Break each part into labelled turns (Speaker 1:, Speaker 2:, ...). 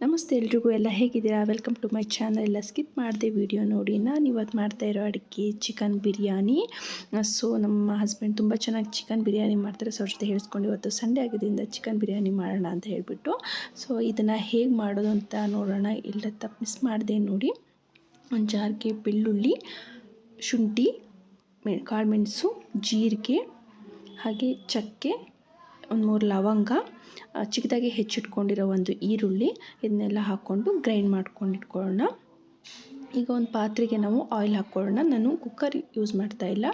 Speaker 1: ನಮಸ್ತೆ ಎಲ್ರಿಗೂ, ಎಲ್ಲ ಹೇಗಿದ್ದೀರಾ? ವೆಲ್ಕಮ್ ಟು ಮೈ ಚಾನಲ್ ಎಲ್ಲ ಸ್ಕಿಪ್ ಮಾಡಿದೆ ವಿಡಿಯೋ ನೋಡಿ. ನಾನು ಇವತ್ತು ಮಾಡ್ತಾ ಇರೋ ಅಡುಗೆ ಚಿಕನ್ ಬಿರಿಯಾನಿ ಸೊ ನಮ್ಮ ಹಸ್ಬೆಂಡ್ ತುಂಬ ಚೆನ್ನಾಗಿ ಚಿಕನ್ ಬಿರಿಯಾನಿ ಮಾಡ್ತಾರೆ. ಸೊ ಅವ್ರ ಜೊತೆ ಹೇಳಿಸ್ಕೊಂಡು ಇವತ್ತು ಸಂಡೇ ಆಗಿದ್ದರಿಂದ ಚಿಕನ್ ಬಿರಿಯಾನಿ ಮಾಡೋಣ ಅಂತ ಹೇಳಿಬಿಟ್ಟು. ಸೊ ಇದನ್ನು ಹೇಗೆ ಮಾಡೋದು ಅಂತ ನೋಡೋಣ. ಇಲ್ಲ ತಪ್ಪು ಮಿಸ್ ಮಾಡಿದೆ ನೋಡಿ. ಒಂದು ಜಾರಿಗೆ ಬೆಳ್ಳುಳ್ಳಿ, ಶುಂಠಿ, ಮೆ ಕಾಳುಮೆಣಸು ಜೀರಿಗೆ, ಹಾಗೆ ಚಕ್ಕೆ ಒಂದು ಮೂರು ಲವಂಗ ಚಿಕ್ಕದಾಗಿ ಹೆಚ್ಚಿಟ್ಕೊಂಡಿರೋ ಒಂದು ಈರುಳ್ಳಿ, ಇದನ್ನೆಲ್ಲ ಹಾಕ್ಕೊಂಡು ಗ್ರೈಂಡ್ ಮಾಡ್ಕೊಂಡು ಇಟ್ಕೊಳ್ಳೋಣ. ಈಗ ಒಂದು ಪಾತ್ರೆಗೆ ನಾವು ಆಯಿಲ್ ಹಾಕ್ಕೊಳ್ಳೋಣ. ನಾನು ಕುಕ್ಕರ್ ಯೂಸ್ ಮಾಡ್ತಾ ಇಲ್ಲ.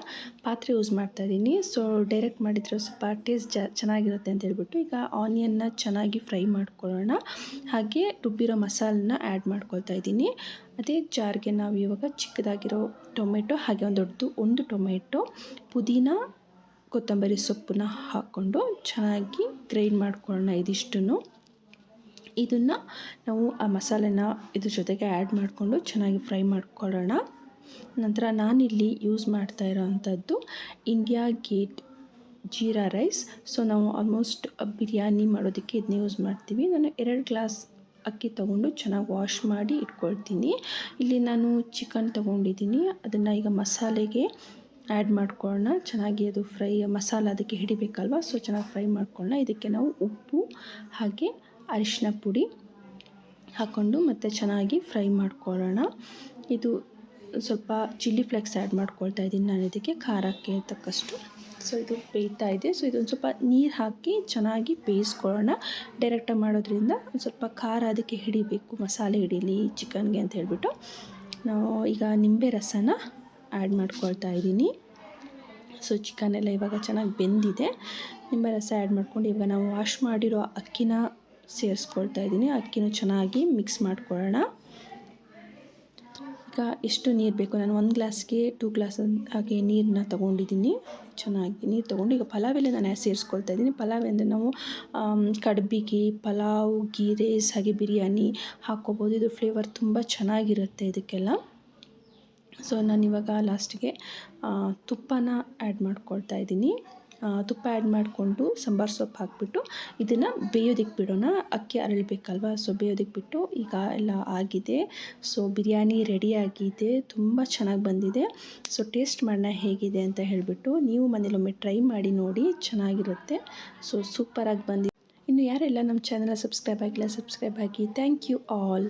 Speaker 1: ಪಾತ್ರೆ ಯೂಸ್ ಮಾಡ್ತಾ ಇದ್ದೀನಿ. ಸೊ ಡೈರೆಕ್ಟ್ ಮಾಡಿದರೆ ಸ್ವಲ್ಪ ಟೇಸ್ಟ್ ಜ, ಚೆನ್ನಾಗಿರುತ್ತೆ ಅಂತ ಹೇಳ್ಬಿಟ್ಟು ಈಗ ಆನಿಯನ್ನ ಚೆನ್ನಾಗಿ ಫ್ರೈ ಮಾಡ್ಕೊಳ್ಳೋಣ. ಹಾಗೆ ರುಬ್ಬಿರೋ ಮಸಾಲನ್ನ ಆ್ಯಡ್ ಮಾಡ್ಕೊಳ್ತಾ ಇದ್ದೀನಿ. ಅದೇ ಜಾರ್ಗೆ ನಾವು ಇವಾಗ ಚಿಕ್ಕದಾಗಿರೋ ಟೊಮೆಟೊ, ಹಾಗೆ ಒಂದು ದೊಡ್ಡದು, ಒಂದು ಟೊಮೆಟೊ, ಪುದೀನ ಕೊತ್ತಂಬರಿ ಸೊಪ್ಪನ್ನ ಹಾಕ್ಕೊಂಡು ಚೆನ್ನಾಗಿ ಗ್ರೈಂಡ್ ಮಾಡ್ಕೊಳ್ಳೋಣ ಇದಿಷ್ಟನ್ನು. ಇದನ್ನು ನಾವು ಆ ಮಸಾಲೆನ ಇದ್ರ ಜೊತೆಗೆ ಆ್ಯಡ್ ಮಾಡಿಕೊಂಡು ಚೆನ್ನಾಗಿ ಫ್ರೈ ಮಾಡ್ಕೊಳ್ಳೋಣ. ನಂತರ ನಾನಿಲ್ಲಿ ಯೂಸ್ ಮಾಡ್ತಾ ಇರೋವಂಥದ್ದು India gate jeera rice so ನಾವು ಆಲ್ಮೋಸ್ಟ್ ಬಿರಿಯಾನಿ ಮಾಡೋದಕ್ಕೆ ಇದನ್ನ ಯೂಸ್ ಮಾಡ್ತೀವಿ. ನಾನು ಎರಡು ಗ್ಲಾಸ್ ಅಕ್ಕಿ ತೊಗೊಂಡು ಚೆನ್ನಾಗಿ ವಾಶ್ ಮಾಡಿ ಇಟ್ಕೊಳ್ತೀನಿ. ಇಲ್ಲಿ ನಾನು ಚಿಕನ್ ತೊಗೊಂಡಿದ್ದೀನಿ. ಅದನ್ನು ಈಗ ಮಸಾಲೆಗೆ ಆ್ಯಡ್ ಮಾಡ್ಕೊಳ್ಳೋಣ ಚೆನ್ನಾಗಿ ಅದು ಫ್ರೈ ಮಸಾಲ ಅದಕ್ಕೆ ಹಿಡಿಬೇಕಲ್ವ? ಸೊ ಚೆನ್ನಾಗಿ ಫ್ರೈ ಮಾಡ್ಕೊಳ್ಳೋಣ ಇದಕ್ಕೆ ನಾವು ಉಪ್ಪು, ಹಾಗೆ ಅರಿಶಿನ ಪುಡಿ ಹಾಕ್ಕೊಂಡು ಮತ್ತು ಚೆನ್ನಾಗಿ ಫ್ರೈ ಮಾಡ್ಕೊಳ್ಳೋಣ ಇದು ಸ್ವಲ್ಪ ಚಿಲ್ಲಿ ಫ್ಲೇಕ್ಸ್ ಆ್ಯಡ್ ಮಾಡ್ಕೊಳ್ತಾ ಇದ್ದೀನಿ ನಾನು ಇದಕ್ಕೆ. ಖಾರಕ್ಕೆ ತಕ್ಕಷ್ಟು. ಸೊ ಇದು ಬೇಯ್ತಾ ಇದೆ. ಸೊ ಇದೊಂದು ಸ್ವಲ್ಪ ನೀರು ಹಾಕಿ ಚೆನ್ನಾಗಿ ಬೇಯಿಸ್ಕೊಳ್ಳೋಣ ಡೈರೆಕ್ಟಾಗಿ ಮಾಡೋದ್ರಿಂದ ಒಂದು ಸ್ವಲ್ಪ ಖಾರ ಅದಕ್ಕೆ ಹಿಡಿಬೇಕು. ಮಸಾಲೆ ಹಿಡೀಲಿ ಚಿಕನ್ಗೆ ಅಂತ ಹೇಳಿಬಿಟ್ಟು. ನಾವು ಈಗ ನಿಂಬೆ ರಸನ ಆ್ಯಡ್ ಮಾಡ್ಕೊಳ್ತಾ ಇದ್ದೀನಿ. ಸೊ ಚಿಕನ್ ಎಲ್ಲ ಇವಾಗ ಚೆನ್ನಾಗಿ ಬೆಂದಿದೆ. ನಿಂಬೆ ರಸ ಆ್ಯಡ್ ಮಾಡ್ಕೊಂಡು ಇವಾಗ ನಾವು ವಾಶ್ ಮಾಡಿರೋ ಅಕ್ಕಿನ ಸೇರಿಸ್ಕೊಳ್ತಾ ಇದ್ದೀನಿ. ಅಕ್ಕಿನೂ ಚೆನ್ನಾಗಿ ಮಿಕ್ಸ್ ಮಾಡ್ಕೊಳ್ಳೋಣ. ಈಗ ಎಷ್ಟು ನೀರು ಬೇಕು? ನಾನು ಒಂದು ಗ್ಲಾಸ್ಗೆ ಟೂ ಗ್ಲಾಸ್ ಹಾಗೆ ನೀರನ್ನ ತೊಗೊಂಡಿದ್ದೀನಿ. ಚೆನ್ನಾಗಿ ನೀರು ತೊಗೊಂಡು ಈಗ ಪಲಾವ್ ಎಲ್ಲ ನಾನು ಸೇರಿಸ್ಕೊಳ್ತಾ ಇದ್ದೀನಿ. ಪಲಾವ್ ಅಂದರೆ ನಾವು ಕಡುಬಿಗೆ ಪಲಾವ್, ಗೀ, ರೈಸ್ ಹಾಗೆ ಬಿರಿಯಾನಿ ಹಾಕ್ಕೋಬೋದು. ಇದು ಫ್ಲೇವರ್ ತುಂಬ ಚೆನ್ನಾಗಿರುತ್ತೆ ಇದಕ್ಕೆಲ್ಲ. ಸೊ ನಾನಿವಾಗ ಲಾಸ್ಟಿಗೆ ತುಪ್ಪನ ಆ್ಯಡ್ ಮಾಡ್ಕೊಳ್ತಾ ಇದ್ದೀನಿ. ತುಪ್ಪ ಆ್ಯಡ್ ಮಾಡಿಕೊಂಡು ಸಾಂಬಾರು ಸೊಪ್ಪು ಹಾಕ್ಬಿಟ್ಟು ಇದನ್ನು ಬೇಯೋದಕ್ಕೆ ಬಿಡೋಣ. ಅಕ್ಕಿ ಅರಳಬೇಕಲ್ವ? ಸೊ ಬೇಯೋದಕ್ಕೆ ಬಿಟ್ಟು ಈಗ ಎಲ್ಲ ಆಗಿದೆ. ಸೊ ಬಿರಿಯಾನಿ ರೆಡಿ ಆಗಿದೆ. ತುಂಬ ಚೆನ್ನಾಗಿ ಬಂದಿದೆ. ಸೊ ಟೇಸ್ಟ್ ಮಾಡೋಣ ಹೇಗಿದೆ ಅಂತ ಹೇಳಿಬಿಟ್ಟು ನೀವು ಮನೇಲೊಮ್ಮೆ ಟ್ರೈ ಮಾಡಿ ನೋಡಿ ಚೆನ್ನಾಗಿರುತ್ತೆ. ಸೊ ಸೂಪರಾಗಿ ಬಂದಿದೆ. ಇನ್ನು ಯಾರೆಲ್ಲ ನಮ್ಮ ಚಾನಲ್ ಸಬ್ಸ್ಕ್ರೈಬ್ ಆಗಿಲ್ಲ ಸಬ್ಸ್ಕ್ರೈಬ್ ಆಗಿ. Thank you all